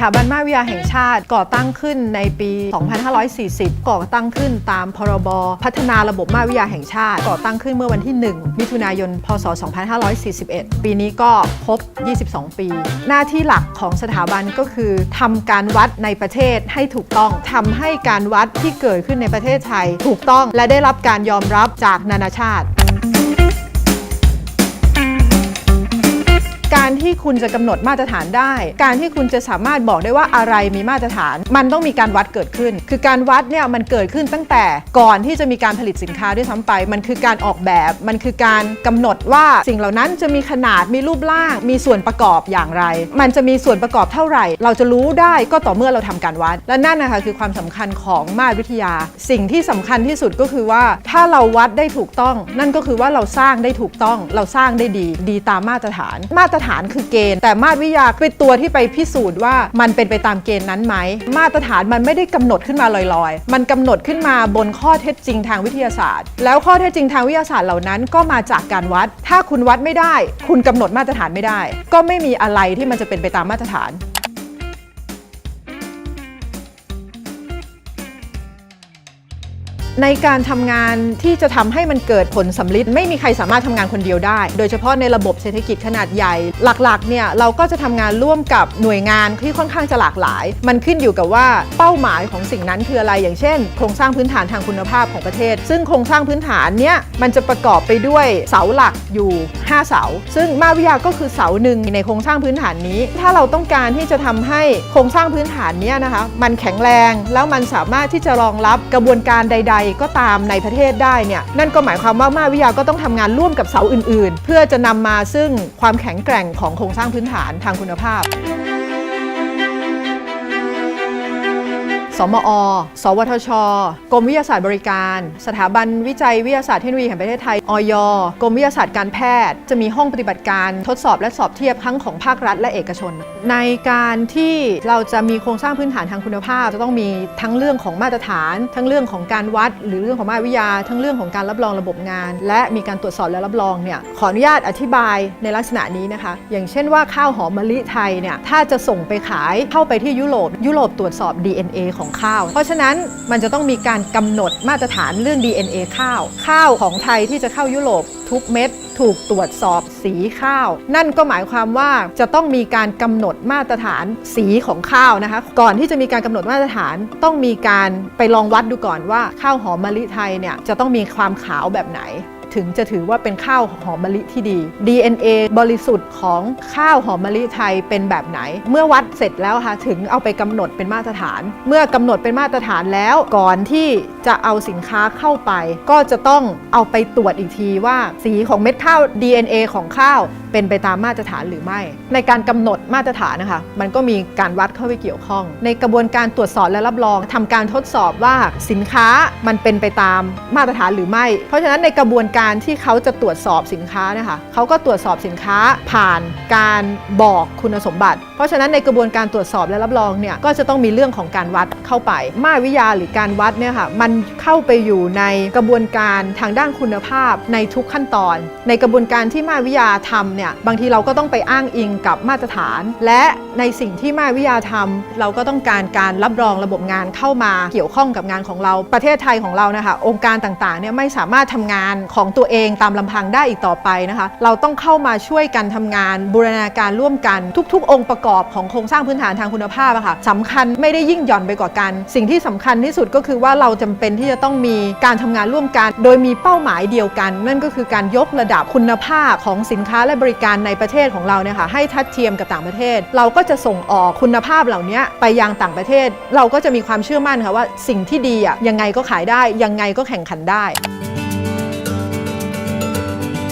ถาบันมาวิทยาแห่งชาติก่อตั้งขึ้นในปี 2540 ก่อตั้งขึ้นตามพรบ พัฒนาระบบมาวิทยาแห่งชาติ ก่อตั้งขึ้นเมื่อวันที่ 1 มิถุนายน พศ 2541 ปีนี้ก็ครบ 22 ปี หน้าที่หลักของสถาบันก็คือทำการวัดในประเทศให้ถูกต้องทำให้การวัดที่เกิดขึ้นในประเทศไทย ถูกต้องและได้รับการยอมรับจากนานาชาติ ที่คุณจะกำหนดมาตรฐานได้ การที่คุณจะสามารถบอกได้ว่าอะไรมีมาตรฐาน มันต้องมีการวัดเกิดขึ้น คือการวัดเนี่ยมันเกิดขึ้นตั้งแต่ก่อนที่จะมีการผลิตสินค้าด้วยซ้ำไป มันคือการออกแบบ มันคือการกำหนดว่าสิ่งเหล่านั้นจะมีขนาดมีรูปร่าง มีส่วนประกอบอย่างไร มันจะมีส่วนประกอบเท่าไหร่ เราจะรู้ได้ก็ต่อเมื่อเราทำการวัด และนั่นนะคะคือความสำคัญของมาตรวิทยา สิ่งที่สำคัญที่สุดก็คือว่าถ้าเราวัดได้ถูกต้อง นั่นก็คือว่าเราสร้างได้ถูกต้อง เราสร้างได้ดี ดีตามมาตรฐาน มาตรฐานคือเกณฑ์ แต่มาตรวิทยาเป็นตัวที่ไปพิสูจน์ว่ามันเป็นไปตามเกณฑ์นั้นไหม มาตรฐานมันไม่ได้กำหนดขึ้นมาลอยๆ มันกำหนดขึ้นมาบนข้อเท็จจริงทางวิทยาศาสตร์ แล้วข้อเท็จจริงทางวิทยาศาสตร์เหล่านั้นก็มาจากการวัด ถ้าคุณวัดไม่ได้ คุณกำหนดมาตรฐานไม่ได้ ก็ไม่มีอะไรที่มันจะเป็นไปตามมาตรฐาน ในการทำงานที่จะทำให้มันเกิดผลสำลิดไม่มีใครสามารถทำงานคนเดียวได้ โดยเฉพาะในระบบเศรษฐกิจขนาดใหญ่ หลักๆเนี่ยเราก็จะทำงานร่วมกับหน่วยงานที่ค่อนข้างจะหลากหลาย มันขึ้นอยู่กับว่าเป้าหมายของสิ่งนั้นคืออะไรอย่างเช่น โครงสร้างพื้นฐานทางคุณภาพของประเทศ ซึ่งโครงสร้างพื้นฐานเนี้ยมันจะประกอบไปด้วยเสาหลักอยู่ 5 เสา ซึ่งมาวิยาก็คือเสาหนึ่งในโครงสร้างพื้นฐานนี้ ถ้าเราต้องการที่จะทำให้โครงสร้างพื้นฐานเนี้ยนะคะมันแข็งแรงแล้วมันสามารถที่จะรองรับกระบวนการใดก็ตามในประเทศได้เนี่ยนั่นก็หมายความว่ามาวิทยาก็ต้องทำงานร่วมกับเสาอื่น ๆ เพื่อจะนำมาซึ่งความแข็งแกร่งของโครงสร้างพื้นฐานทางคุณภาพ สมอ สวทช กรมวิทยาศาสตร์บริการ สถาบันวิจัยวิทยาศาสตร์เทคโนโลยีแห่งประเทศไทย อยกรมวิทยาศาสตร์การแพทย์ จะมีห้องปฏิบัติการทดสอบและสอบเทียบทั้งของภาครัฐและเอกชน ในการที่เราจะมีโครงสร้างพื้นฐานทางคุณภาพ จะต้องมีทั้งเรื่องของมาตรฐาน ทั้งเรื่องของการวัด หรือเรื่องของมาตรวิทยา ทั้งเรื่องของการรับรองระบบงาน และมีการตรวจสอบและรับรองเนี่ยขออนุญาตอธิบายในลักษณะนี้นะคะ อย่างเช่นว่าข้าวหอมมะลิไทยเนี่ยถ้าจะส่งไปขายเข้าไปที่ยุโรปยุโรปตรวจสอบ DNA ของข้าว เพราะฉะนั้นมันจะต้องมีการกำหนดมาตรฐานเรื่อง DNA ข้าว ข้าวของไทยที่จะเข้ายุโรปทุกเม็ดถูกตรวจสอบสีข้าว นั่นก็หมายความว่าจะต้องมีการกำหนดมาตรฐานสีของข้าวนะคะ ก่อนที่จะมีการกำหนดมาตรฐานต้องมีการไปลองวัดดูก่อนว่าข้าวหอมมะลิไทยเนี่ยจะต้องมีความขาวแบบไหน ถึงจะถือว่าเป็นข้าวหอมมะลิที่ดี DNA บริสุทธิ์ของข้าวหอมมะลิไทยเป็นแบบไหน เมื่อวัดเสร็จแล้วค่ะถึงเอาไปกำหนดเป็นมาตรฐาน เมื่อกำหนดเป็นมาตรฐานแล้วก่อนที่จะเอาสินค้าเข้าไป ก็จะต้องเอาไปตรวจอีกทีว่าสีของเม็ดข้าว DNA ของข้าว เป็นไปตามมาตรฐานหรือไม่ ในการกำหนดมาตรฐานนะคะ มันก็มีการวัดเข้าไปเกี่ยวข้อง ในกระบวนการตรวจสอบและรับรองทำการทดสอบว่าสินค้ามันเป็นไปตามมาตรฐานหรือไม่ เพราะฉะนั้นในกระบวนการที่เขาจะตรวจสอบสินค้านะคะเขาก็ตรวจสอบสินค้าผ่านการบอกคุณสมบัติ เพราะฉะนั้นในกระบวนการตรวจสอบและรับรองเนี่ยก็จะต้องมีเรื่องของการวัดเข้าไป มาตรวิทยาหรือการวัดเนี่ยค่ะมันเข้าไปอยู่ในกระบวนการทางด้านคุณภาพในทุกขั้นตอน ในกระบวนการที่มาตรวิทยาทำเนี่ยบางทีเราก็ต้องไปอ้างอิงกับมาตรฐาน และในสิ่งที่มาวิทยาทำเราก็ต้องการการรับรองระบบงานเข้ามาเกี่ยวข้องกับงานของเราประเทศไทยของเรานะคะองค์การต่างๆเนี่ยไม่สามารถทำงานของตัวเองตามลำพังได้อีกต่อไปนะคะเราต้องเข้ามาช่วยกันทำงานบูรณาการร่วมกันทุก ๆ องค์ประกอบของโครงสร้างพื้นฐานทางคุณภาพอะค่ะสำคัญไม่ได้ยิ่งหย่อนไปกว่ากัน สิ่งที่สำคัญที่สุดก็คือว่าเราจำเป็นที่จะต้องมีการทำงานร่วมกัน โดยมีเป้าหมายเดียวกัน นั่นก็คือการยกระดับคุณภาพของสินค้าและบริการในประเทศของเราเนี่ยค่ะให้ทัดเทียมกับต่างประเทศ เราก็จะส่งออกคุณภาพเหล่านี้ไปยังต่างประเทศ เราก็จะมีความเชื่อมั่นค่ะว่าสิ่งที่ดีอะยังไงก็ขายได้ยังไงก็แข่งขันได้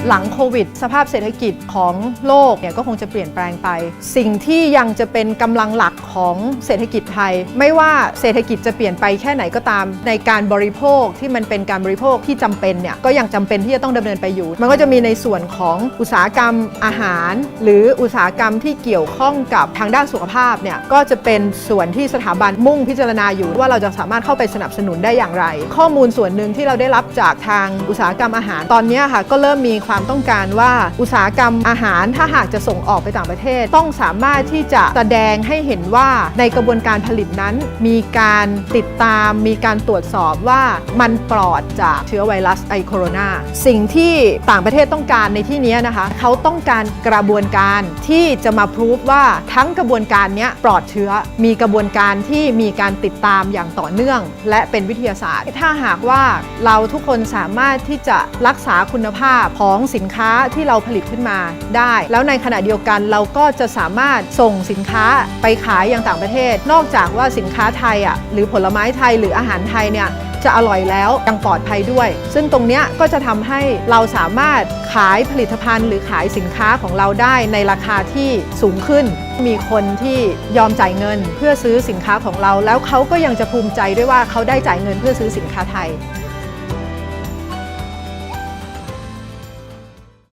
หลังโควิด สภาพเศรษฐกิจของโลกเนี่ยก็คงจะเปลี่ยนแปลงไป สิ่งที่ยังจะเป็นกำลังหลักของเศรษฐกิจไทย ไม่ว่าเศรษฐกิจจะเปลี่ยนไปแค่ไหนก็ตาม ในการบริโภคที่มันเป็นการบริโภคที่จำเป็นเนี่ยก็ยังจำเป็นที่จะต้องดำเนินไปอยู่ มันก็จะมีในส่วนของอุตสาหกรรมอาหาร หรืออุตสาหกรรมที่เกี่ยวข้องกับทางด้านสุขภาพเนี่ยก็จะเป็นส่วนที่สถาบันมุ่งพิจารณาอยู่ ว่าเราจะสามารถเข้าไปสนับสนุนได้อย่างไร ข้อมูลส่วนหนึ่งที่เราได้รับจากทางอุตสาหกรรมอาหารตอนนี้ค่ะก็เริ่มมีความความต้องการว่าอุตสาหกรรมอาหารถ้าหากจะส่งออกไปต่างประเทศ ต้องสามารถที่จะแสดงให้เห็นว่าในกระบวนการผลิตนั้น มีการติดตามมีการตรวจสอบว่ามันปลอดจากเชื้อไวรัสไอโคโรนาสิ่งที่ต่างประเทศต้องการในที่นี้นะคะเขาต้องการกระบวนการที่จะมาพิสูจว่าทั้งกระบวนการนี้ปลอดเชื้อ มีกระบวนการที่มีการติดตามอย่างต่อเนื่อง และเป็นวิทยาศาสตร์ ถ้าหากว่าเราทุกคนสามารถที่จะรักษาคุณภาพของสินค้าที่เราผลิตขึ้นมาได้ แล้วในขณะเดียวกันเราก็จะสามารถส่งสินค้าไปขายอย่างต่างประเทศ นอกจากว่าสินค้าไทยอะหรือผลไม้ไทยหรืออาหารไทยเนี่ยจะอร่อยแล้วยังปลอดภัยด้วย ซึ่งตรงนี้ก็จะทำให้เราสามารถขายผลิตภัณฑ์ หรือขายสินค้าของเราได้ในราคาที่สูงขึ้น มีคนที่ยอมจ่ายเงินเพื่อซื้อสินค้าของเรา แล้วเขาก็ยังจะภูมิใจด้วยว่าเขาได้จ่ายเงินเพื่อซื้อสินค้าไทย